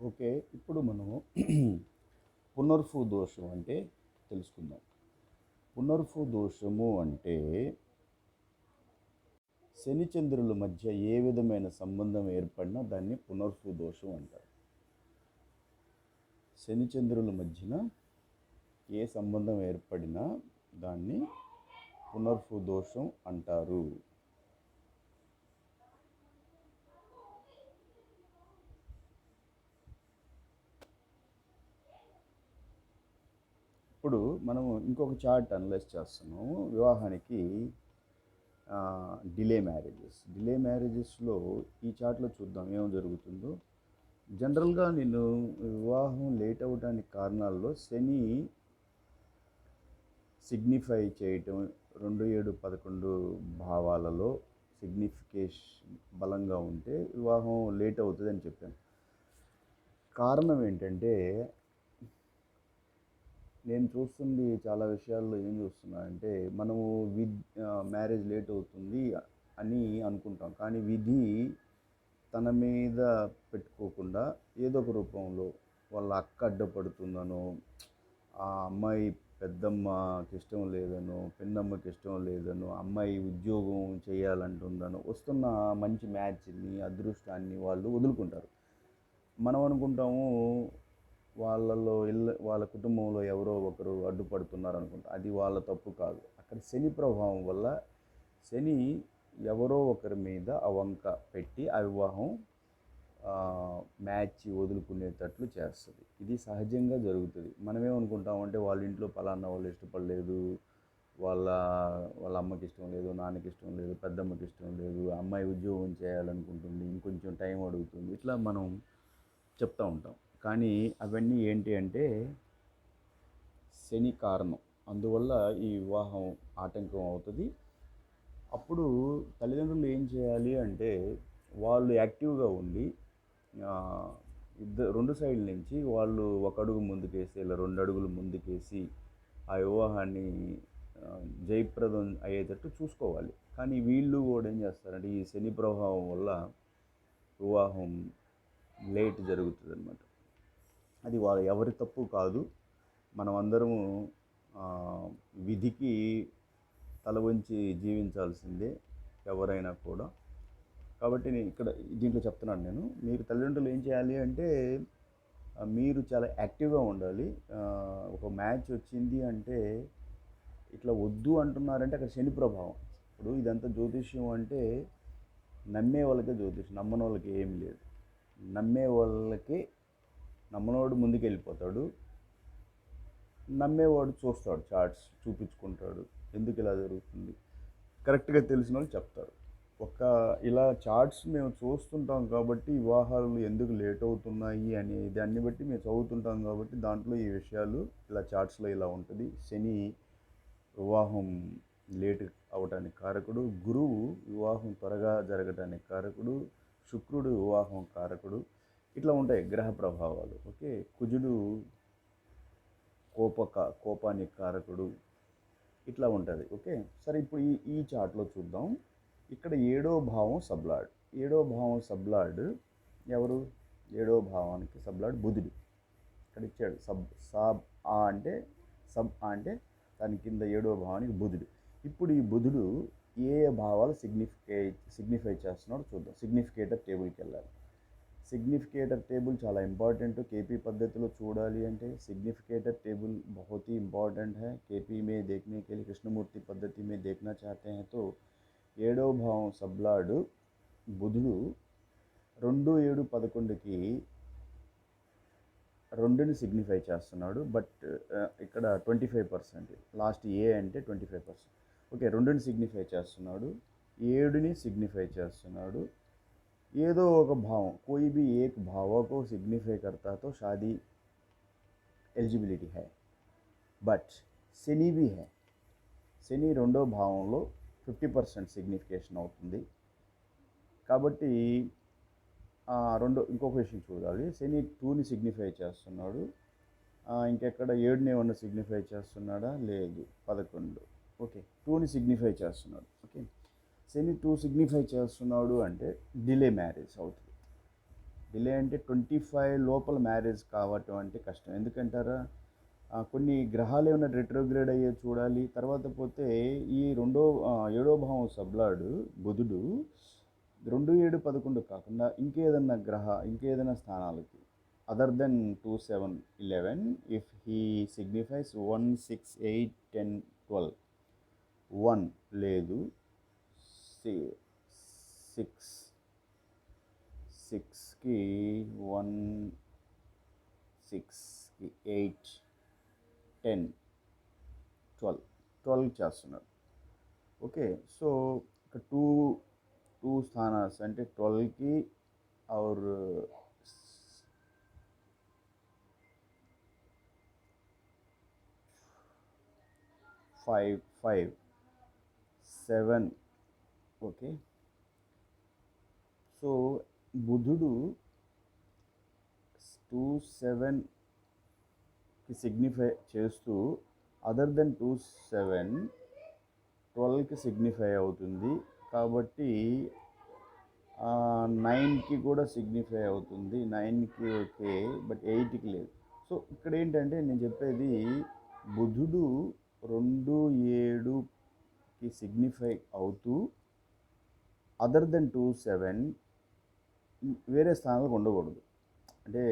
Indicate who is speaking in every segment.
Speaker 1: Okay ఇప్పుడు మనము పునర్ఫు దోషం అంటే తెలుసుకుందాం. పునర్ఫు దోషము అంటే శని చంద్రుల మధ్య ఏ విధమైన సంబంధం ఏర్పడినా దాన్ని పునర్ఫు దోషం అంటారు. శని చంద్రుల మధ్యన ఏ సంబంధం ఏర్పడినా దాన్ని పునర్ఫు దోషం అంటారు. ఇప్పుడు మనము ఇంకొక చార్ట్ అనలైజ్ చేస్తున్నాము. వివాహానికి డిలే మ్యారేజెస్. డిలే మ్యారేజెస్లో ఈ చార్ట్లో చూద్దాం ఏం జరుగుతుందో. జనరల్గా నేను వివాహం లేట్ అవ్వడానికి కారణాల్లో శని సిగ్నిఫై చేయటం రెండు ఏడు పదకొండు భావాలలో సిగ్నిఫికేషన్ బలంగా ఉంటే వివాహం లేట్ అవుతుంది అని చెప్పాను. కారణం ఏంటంటే నేను చూస్తుంది చాలా విషయాల్లో ఏం చూస్తున్నా అంటే మనము విద్ మ్యారేజ్ లేట్ అవుతుంది అని అనుకుంటాం. కానీ విధి తన మీద పెట్టుకోకుండా ఏదో ఒక రూపంలో వాళ్ళ అక్క అడ్డపడుతుందనో ఆ అమ్మాయి పెద్దమ్మకి ఇష్టం లేదనో పిన్నమ్మకి ఇష్టం లేదనో అమ్మాయి ఉద్యోగం చేయాలంటుందనో వస్తున్న మంచి మ్యాచ్ని అదృష్టాన్ని వాళ్ళు వదులుకుంటారు. మనం అనుకుంటాము వాళ్ళలో ఇళ్ళ వాళ్ళ కుటుంబంలో ఎవరో ఒకరు అడ్డుపడుతున్నారు అనుకుంటా అది వాళ్ళ తప్పు కాదు. అక్కడ శని ప్రభావం వల్ల శని ఎవరో ఒకరి మీద ఆ వంక పెట్టి ఆ వివాహం మ్యాచ్ వదులుకునేటట్లు చేస్తుంది. ఇది సహజంగా జరుగుతుంది. మనమేమనుకుంటామంటే వాళ్ళ ఇంట్లో పలానా వాళ్ళు ఇష్టపడలేదు వాళ్ళ వాళ్ళ అమ్మకి ఇష్టం లేదు నాన్నకి ఇష్టం లేదు పెద్దమ్మకి ఇష్టం లేదు అమ్మాయి ఉద్యోగం చేయాలనుకుంటుంది ఇంకొంచెం టైం అడుగుతుంది. ఇట్లా మనం చెప్తూ ఉంటాం. కానీ అవన్నీ ఏంటి అంటే శని కారణం. అందువల్ల ఈ వివాహం ఆటంకం అవుతుంది. అప్పుడు తల్లిదండ్రులు ఏం చేయాలి అంటే వాళ్ళు యాక్టివ్గా ఉండి ఇద్దరు రెండు సైడ్ల నుంచి వాళ్ళు ఒక అడుగు ముందుకేసి ఇలా రెండు అడుగులు ముందుకేసి ఆ వివాహాన్ని జయప్రదం అయ్యేటట్టు చూసుకోవాలి. కానీ వీళ్ళు కూడా ఏం చేస్తారంటే ఈ శని ప్రభావం వల్ల వివాహం లేట్ జరుగుతుంది అనమాట అది వాళ్ళు ఎవరి తప్పు కాదు. మనం అందరము విధికి తల వంచి జీవించాల్సిందే ఎవరైనా కూడా. కాబట్టి నేను ఇక్కడ దీంట్లో చెప్తున్నాను నేను. మీరు తల్లిదండ్రులు ఏం చేయాలి అంటే మీరు చాలా యాక్టివ్గా ఉండాలి. ఒక మ్యాచ్ వచ్చింది అంటే ఇట్లా వద్దు అంటున్నారంటే అక్కడ శని ప్రభావం. ఇప్పుడు ఇదంతా జ్యోతిష్యం అంటే నమ్మే వాళ్ళకే జ్యోతిష్యం. నమ్మని వాళ్ళకి ఏం లేదు. నమ్మే వాళ్ళకి నమ్మనోడు ముందుకు వెళ్ళిపోతాడు నమ్మేవాడు చూస్తాడు చార్ట్స్ చూపించుకుంటాడు. ఎందుకు ఇలా జరుగుతుంది? కరెక్ట్గా తెలిసిన వాళ్ళు చెప్తారు. ఒక ఇలా చార్ట్స్ మేము చూస్తుంటాం కాబట్టి వివాహాలు ఎందుకు లేట్ అవుతున్నాయి అనే దాన్ని బట్టి మేము చదువుతుంటాం కాబట్టి దాంట్లో ఈ విషయాలు ఇలా చార్ట్స్లో ఇలా ఉంటుంది. శని వివాహం లేట్ అవడానికి కారకుడు గురువు వివాహం త్వరగా జరగడానికి కారకుడు శుక్రుడు వివాహం కారకుడు ఇట్లా ఉంటాయి గ్రహ ప్రభావాలు. ఓకే? కుజుడు కోపక కోపానికి కారకుడు ఇట్లా ఉంటుంది. ఓకే? సరే ఇప్పుడు ఈ ఈ చార్ట్లో చూద్దాం. ఇక్కడ ఏడో భావం సబ్లాడ్. ఏడో భావం సబ్లాడ్ ఎవరు? ఏడో భావానికి సబ్లాడ్ బుధుడు. ఇక్కడ ఇచ్చాడు. సబ్ సాబ్ ఆ అంటే సబ్ ఆ అంటే దాని కింద ఏడో భావానికి బుధుడు. ఇప్పుడు ఈ బుధుడు ఏ ఏ భావాలు సిగ్నిఫికే సిగ్నిఫై చేస్తున్నాడో చూద్దాం. సిగ్నిఫికేటర్ టేబుల్కి వెళ్ళాలి. సిగ్నిఫికేటర్ టేబుల్ చాలా ఇంపార్టెంట్ కేపీ పద్ధతిలో చూడాలి అంటే सिग्निफिकेटर टेबल बहुत ही इम्पॉर्टेंट है केपी में देखने के लिए कृष्णमूर्ति पद्धति में देखना चाहते हैं तो ఏడో భావం సబ్లాడు బుధుడు రెండు ఏడు పదకొండుకి రెండుని సిగ్నిఫై చేస్తున్నాడు బట్ ఇక్కడ ట్వంటీ ఫైవ్ పర్సెంట్ లాస్ట్ ఏ అంటే ట్వంటీ ఫైవ్ పర్సెంట్ ఓకే రెండుని సిగ్నిఫై చేస్తున్నాడు ఏడుని సిగ్నిఫై చేస్తున్నాడు ఏదో ఒక భావం कोई भी एक भाव को सिग्निफाई करता तो शादी ఎలిజిబిలిటీ హై బట్ శని బి హై శని రెండో భావంలో ఫిఫ్టీ పర్సెంట్ సిగ్నిఫికేషన్ అవుతుంది కాబట్టి రెండో ఇంకొక విషయం చూడాలి శని టూని సిగ్నిఫై చేస్తున్నాడు ఇంకెక్కడ ఏడుని ఏమన్నా సిగ్నిఫై చేస్తున్నాడా లేదు పదకొండు ఓకే టూని సిగ్నిఫై చేస్తున్నాడు ఓకే శని టూ సిగ్నిఫై చేస్తున్నాడు అంటే డిలే మ్యారేజ్ అవుతుంది. డిలే అంటే ట్వంటీ ఫైవ్ లోపల మ్యారేజ్ కావటం అంటే కష్టం. ఎందుకంటారా? కొన్ని గ్రహాలు ఏమైనా రెట్రోగ్రేడ్ అయ్యే చూడాలి. తర్వాత పోతే ఈ రెండో ఏడో భావం సబ్లాడు బుధుడు రెండు ఏడు పదకొండు కాకుండా ఇంకేదన్నా గ్రహ ఇంకేదైనా స్థానాలకి. Other than two seven eleven if he signifies one six eight ten twelve one లేదు. సిక్స్ సిక్స్కి వన్ సిక్స్కి ఎయిట్ టెన్ ట్వెల్వ్ ట్వెల్వ్ చేస్తున్నాడు ఓకే సో ఇక టూ టూ స్థానాస్ అంటే ట్వెల్వ్కి or five five seven okay. So బుధుడు టూ సెవెన్కి సిగ్నిఫై చేస్తూ అదర్ దెన్ టూ సెవెన్ ట్వెల్వ్కి సిగ్నిఫై అవుతుంది. కాబట్టి నైన్కి కూడా సిగ్నిఫై అవుతుంది. నైన్కి ఓకే బట్ ఎయిట్కి లేదు. సో ఇక్కడ ఏంటంటే నేను చెప్పేది బుధుడు రెండు ఏడుకి సిగ్నిఫై అవుతూ అదర్ దెన్ టూ సెవెన్ వేరే స్థానాలకు ఉండకూడదు. అంటే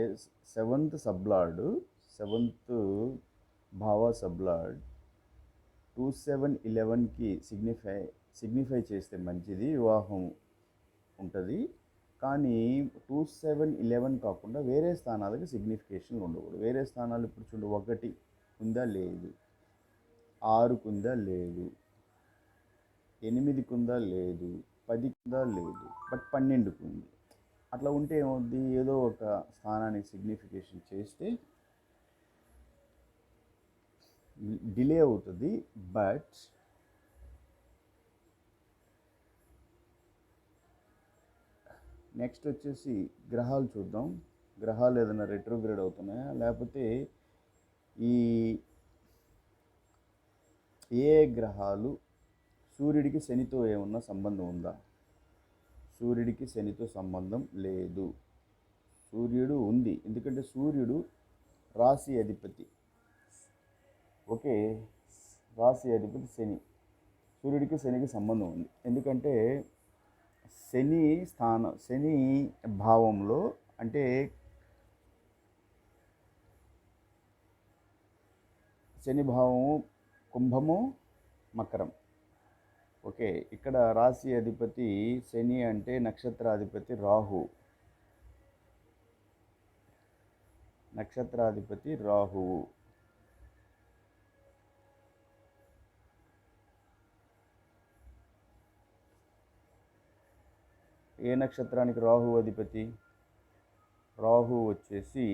Speaker 1: సెవెంత్ సబ్లాడ్ సెవెంత్ భావ సబ్లాడ్ టూ సెవెన్ ఇలెవెన్కి సిగ్నిఫై సిగ్నిఫై చేస్తే మంచిది వివాహం ఉంటుంది. కానీ టూ సెవెన్ ఇలెవెన్ కాకుండా వేరే స్థానాలకి సిగ్నిఫికేషన్లు ఉండకూడదు. వేరే స్థానాలు ఇప్పుడు చూడు ఒకటి ఉందా లేదు ఆరుకుందా లేదు ఎనిమిది కుందా లేదు పది కింద లేదు బట్ పన్నెండుకు ఉంది అట్లా ఉంటే ఏమవుద్ది? ఏదో ఒక స్థానాన్ని సిగ్నిఫికేషన్ చేస్తే డిలే అవుతుంది బట్ నెక్స్ట్ వచ్చేసి గ్రహాలు చూద్దాం. గ్రహాలు ఏదైనా రెట్రోగ్రేడ్ అవుతున్నాయా? లేకపోతే ఈ ఏ గ్రహాలు సూర్యుడికి శనితో ఏమన్నా సంబంధం ఉందా? సూర్యుడికి శనితో సంబంధం లేదు. సూర్యుడు ఉంది. ఎందుకంటే సూర్యుడు రాశి అధిపతి. ఓకే. రాశి అధిపతి శని. సూర్యుడికి శనికి సంబంధం ఉంది. ఎందుకంటే శని స్థానం శని భావంలో అంటే శని భావము కుంభము మకరం. ఓకే. ఇక్కడ రాశి అధిపతి శని అంటే నక్షత్రాధిపతి రాహు. నక్షత్రాధిపతి రాహువు ఏ నక్షత్రానికి రాహు అధిపతి? రాహు వచ్చేసి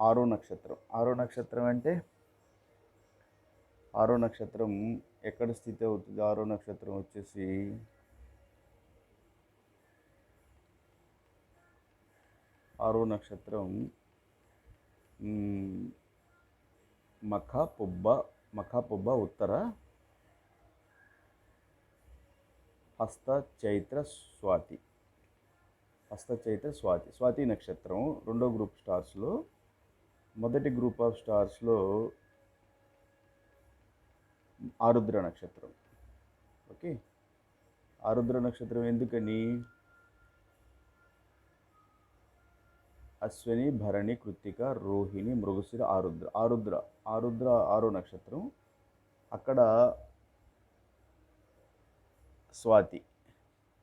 Speaker 1: ఆరో నక్షత్రం. ఆరో నక్షత్రం అంటే ఆరో నక్షత్రం ఎక్కడ స్థితి అవుతుంది? ఆరో నక్షత్రం వచ్చేసి ఆరో నక్షత్రం మఖ పొబ్బ మఖ పొబ్బ ఉత్తర హస్త చైత్ర స్వాతి. హస్త చైత్ర స్వాతి. స్వాతి నక్షత్రం రెండో గ్రూప్ స్టార్స్లో. మొదటి గ్రూప్ ఆఫ్ స్టార్స్లో ఆరుద్ర నక్షత్రం. ఓకే? ఆరుద్ర నక్షత్రం ఎందుకని? అశ్విని భరణి కృత్తిక రోహిణి మృగశిర ఆరుద్ర. ఆరుద్ర ఆరుద్ర ఆరో నక్షత్రం. అక్కడ స్వాతి.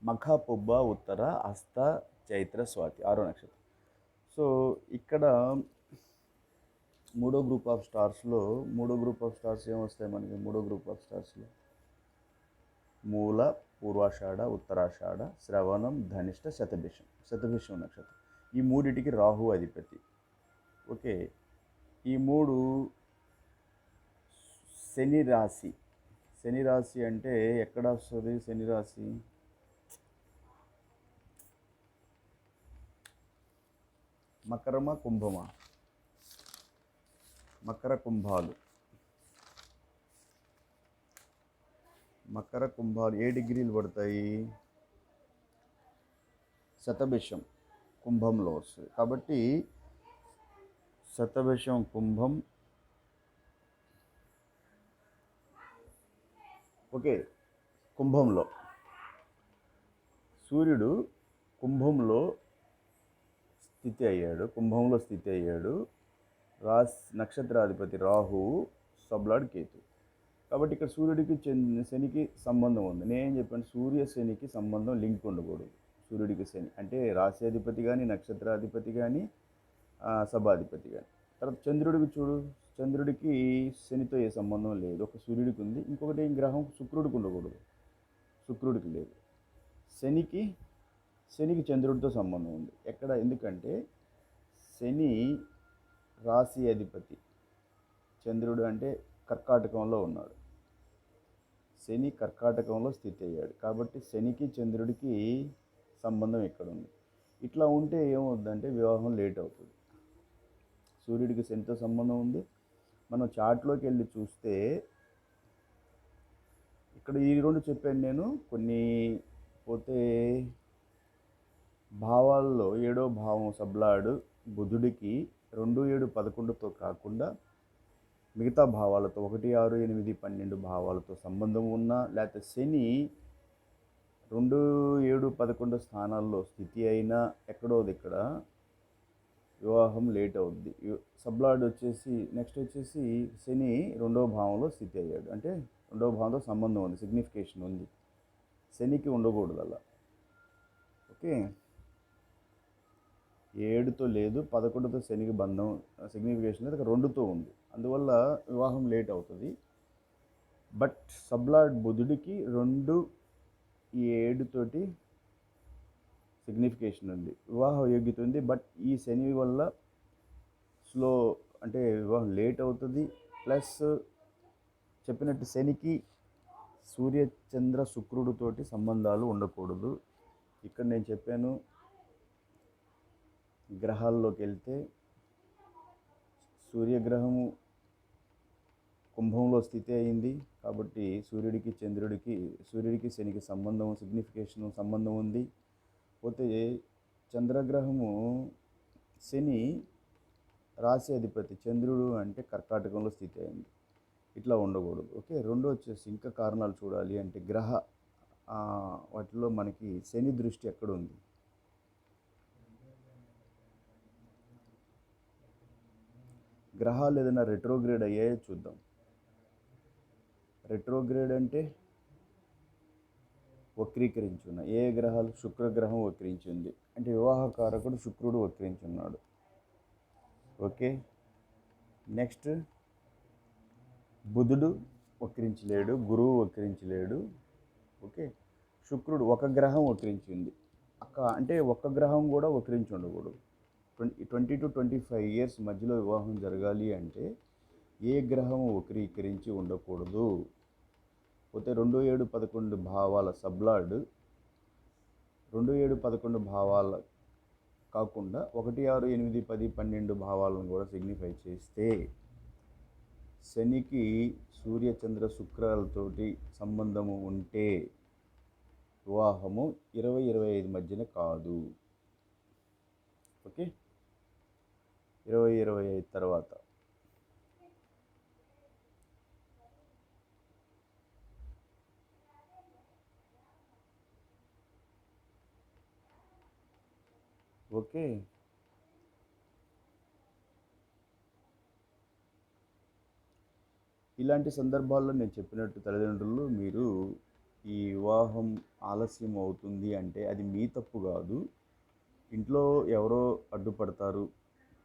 Speaker 1: మఖ పుబ్బ ఉత్తర హస్త చైత్ర స్వాతి. ఆరో నక్షత్రం. సో ఇక్కడ మూడో గ్రూప్ ఆఫ్ స్టార్స్లో మూడో గ్రూప్ ఆఫ్ స్టార్స్ ఏమొస్తాయి మనకి? మూడో గ్రూప్ ఆఫ్ స్టార్స్లో. మూల పూర్వాషాఢ ఉత్తరాషాఢ శ్రవణం ధనిష్ట శతభిషం. శతభిషం నక్షత్రం. ఈ మూడిటికి రాహు అధిపతి. ఓకే. ఈ మూడు శని రాశి. శని రాశి అంటే ఎక్కడ వస్తుంది శని రాశి? మకరమా కుంభమా? మకర కుంభాలు. మకర కుంభాలు ఏ డిగ్రీలు పడతాయి? శతభిషం కుంభంలో వస్తుంది. కాబట్టి శతభిషం కుంభం ఓకే కుంభంలో. సూర్యుడు కుంభంలో స్థితి అయ్యాడు కుంభంలో స్థితి అయ్యాడు. రాస్ నక్షత్రాధిపతి రాహువు సబ్లాడ్ కేతు. కాబట్టి ఇక్కడ సూర్యుడికి చెందిన శనికి సంబంధం ఉంది. నేను చెప్పాను? సూర్య శనికి సంబంధం లింక్ ఉండకూడదు. సూర్యుడికి శని అంటే రాశ్యాధిపతి కానీ నక్షత్రాధిపతి కానీ సభాధిపతి కానీ తర్వాత చంద్రుడికి చూడు. చంద్రుడికి శనితో ఏ సంబంధం లేదు. ఒక సూర్యుడికి ఉంది. ఇంకొకటి గ్రహం శుక్రుడికి ఉండకూడదు. శుక్రుడికి లేదు. శనికి శనికి చంద్రుడితో సంబంధం ఉంది. ఎక్కడ? ఎందుకంటే శని రాశి అధిపతి. చంద్రుడు అంటే కర్కాటకంలో ఉన్నాడు. శని కర్కాటకంలో స్థితి అయ్యాడు. కాబట్టి శనికి చంద్రుడికి సంబంధం ఇక్కడ ఉంది. ఇట్లా ఉంటే ఏమవుద్దంటే వివాహం లేట్ అవుతుంది. సూర్యుడికి శనితో సంబంధం ఉంది. మనం చాట్లోకి వెళ్ళి చూస్తే ఇక్కడ ఈ రెండు చెప్పాను నేను. కొన్ని పోతే భావాల్లో ఏడో భావం సబ్లాడు బుధుడికి రెండు ఏడు పదకొండుతో కాకుండా మిగతా భావాలతో ఒకటి ఆరు ఎనిమిది పన్నెండు భావాలతో సంబంధం ఉన్న లేకపోతే శని రెండు ఏడు పదకొండు స్థానాల్లో స్థితి అయినా ఎక్కడోది ఇక్కడ వివాహం లేట్ అవుద్ది. సబ్లాడ్ వచ్చేసి నెక్స్ట్ వచ్చేసి శని రెండో భావంలో స్థితి అయ్యాడు. అంటే రెండో భావంతో సంబంధం ఉంది సిగ్నిఫికేషన్ ఉంది. శనికి ఉండకూడదు అలా ఓకే? ఏడుతో లేదు పదకొండుతో శనికి బంధం సిగ్నిఫికేషన్ లేదు రెండుతో ఉంది. అందువల్ల వివాహం లేట్ అవుతుంది. బట్ సబ్లాడ్ బుధుడికి రెండు ఈ ఏడుతోటి సిగ్నిఫికేషన్ ఉంది. వివాహ యోగ్యత ఉంది బట్ ఈ శని వల్ల స్లో అంటే వివాహం లేట్ అవుతుంది. ప్లస్ చెప్పినట్టు శనికి సూర్య చంద్ర శుక్రుడితోటి సంబంధాలు ఉండకూడదు. ఇక్కడ నేను చెప్పాను గ్రహాల్లోకి వెళ్తే సూర్యగ్రహము కుంభంలో స్థితి అయింది. కాబట్టి సూర్యుడికి చంద్రుడికి సూర్యుడికి శనికి సంబంధం సిగ్నిఫికేషన్ సంబంధం ఉంది. పోతే చంద్రగ్రహము శని రాశి అధిపతి చంద్రుడు అంటే కర్కాటకంలో స్థితి అయింది. ఇట్లా ఉండకూడదు. ఓకే? రెండో వచ్చేసి ఇంకా కారణాలు చూడాలి అంటే గ్రహ వాటిలో మనకి శని దృష్టి ఎక్కడ గ్రహాలు ఏదైనా రెట్రోగ్రేడ్ అయ్యాయో చూద్దాం. రెట్రోగ్రేడ్ అంటే వక్రీకరించున్న ఏ గ్రహాలు? శుక్రగ్రహం వక్రించింది. అంటే వివాహకారకుడు శుక్రుడు వక్రించున్నాడు. ఓకే? నెక్స్ట్ బుధుడు వక్రించలేడు గురువు వక్రించలేడు. ఓకే? శుక్రుడు ఒక గ్రహం వక్రించింది. అక్క అంటే ఒక గ్రహం కూడా వక్రించి ఉండకూడదు twenty twenty to twenty five years మధ్యలో వివాహం జరగాలి అంటే ఏ గ్రహం వక్రీకరించి ఉండకూడదు. పోతే రెండు ఏడు పదకొండు భావాల సబ్లాడ్ రెండు ఏడు పదకొండు భావాల కాకుండా ఒకటి ఆరు ఎనిమిది పది పన్నెండు భావాలను కూడా సిగ్నిఫై చేస్తే శనికి సూర్యచంద్ర శుక్రాలతోటి సంబంధము ఉంటే వివాహము ఇరవై ఇరవై ఐదు మధ్యన కాదు. ఓకే? ఇరవై ఇరవై ఐదు తర్వాత. ఓకే. ఇలాంటి సందర్భాల్లో నేను చెప్పినట్టు తల్లిదండ్రులు మీరు ఈ వివాహం ఆలస్యం అవుతుంది అంటే అది మీ తప్పు కాదు. ఇంట్లో ఎవరో అడ్డుపడతారు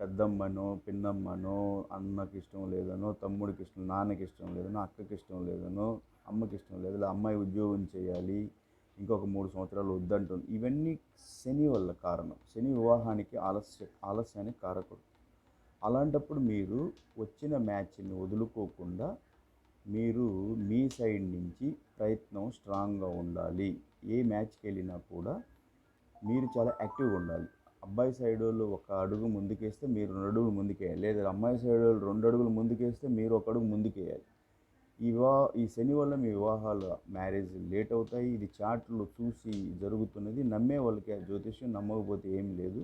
Speaker 1: పెద్దమ్మనో పిన్నమ్మనో అన్నకి ఇష్టం లేదనో తమ్ముడికి ఇష్టం నాన్నకి ఇష్టం లేదనో అక్కకి ఇష్టం లేదనో అమ్మకి ఇష్టం లేదు అమ్మాయి ఉద్యోగం చేయాలి ఇంకొక మూడు సంవత్సరాలు వద్దంటుంది. ఇవన్నీ శని వల్ల కారణం. శని వివాహానికి ఆలస్య ఆలస్యానికి కారకుడు. అలాంటప్పుడు మీరు వచ్చిన మ్యాచ్ని వదులుకోకుండా మీరు మీ సైడ్ నుంచి ప్రయత్నం స్ట్రాంగ్గా ఉండాలి. ఏ మ్యాచ్కి వెళ్ళినా కూడా మీరు చాలా యాక్టివ్గా ఉండాలి. అబ్బాయి సైడ్ వాళ్ళు ఒక అడుగు ముందుకేస్తే మీరు రెండు అడుగులు ముందుకేయాలి. లేదా అమ్మాయి సైడ్ వాళ్ళు రెండు అడుగులు ముందుకేస్తే మీరు ఒక అడుగు ముందుకేయాలి. ఈ వివా ఈ శని వల్ల మీ వివాహాలు మ్యారేజ్ లేట్ అవుతాయి. ఇది చాట్లు చూసి జరుగుతున్నది. నమ్మే వాళ్ళకి ఆ జ్యోతిష్యం నమ్మకపోతే ఏం లేదు.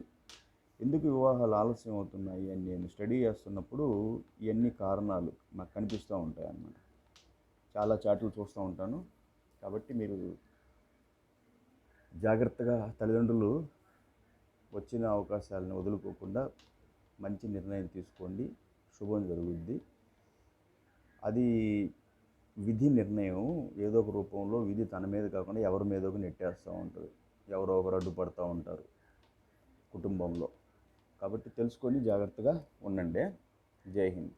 Speaker 1: ఎందుకు వివాహాలు ఆలస్యం అవుతున్నాయి అని నేను స్టడీ చేస్తున్నప్పుడు ఇవన్నీ కారణాలు నాకు కనిపిస్తూ ఉంటాయి అన్నమాట. చాలా చాట్లు చూస్తూ ఉంటాను. కాబట్టి మీరు జాగ్రత్తగా తల్లిదండ్రులు వచ్చిన అవకాశాలను వదులుకోకుండా మంచి నిర్ణయం తీసుకోండి. శుభం జరుగుద్ది. అది విధి నిర్ణయం. ఏదో ఒక రూపంలో విధి తన మీద కాకుండా ఎవరి మీద ఒక నెట్టేస్తూ ఉంటుంది. ఎవరో ఒకరు అడ్డుపడుతూ ఉంటారు కుటుంబంలో. కాబట్టి తెలుసుకొని జాగ్రత్తగా ఉండండి. జై హింద్.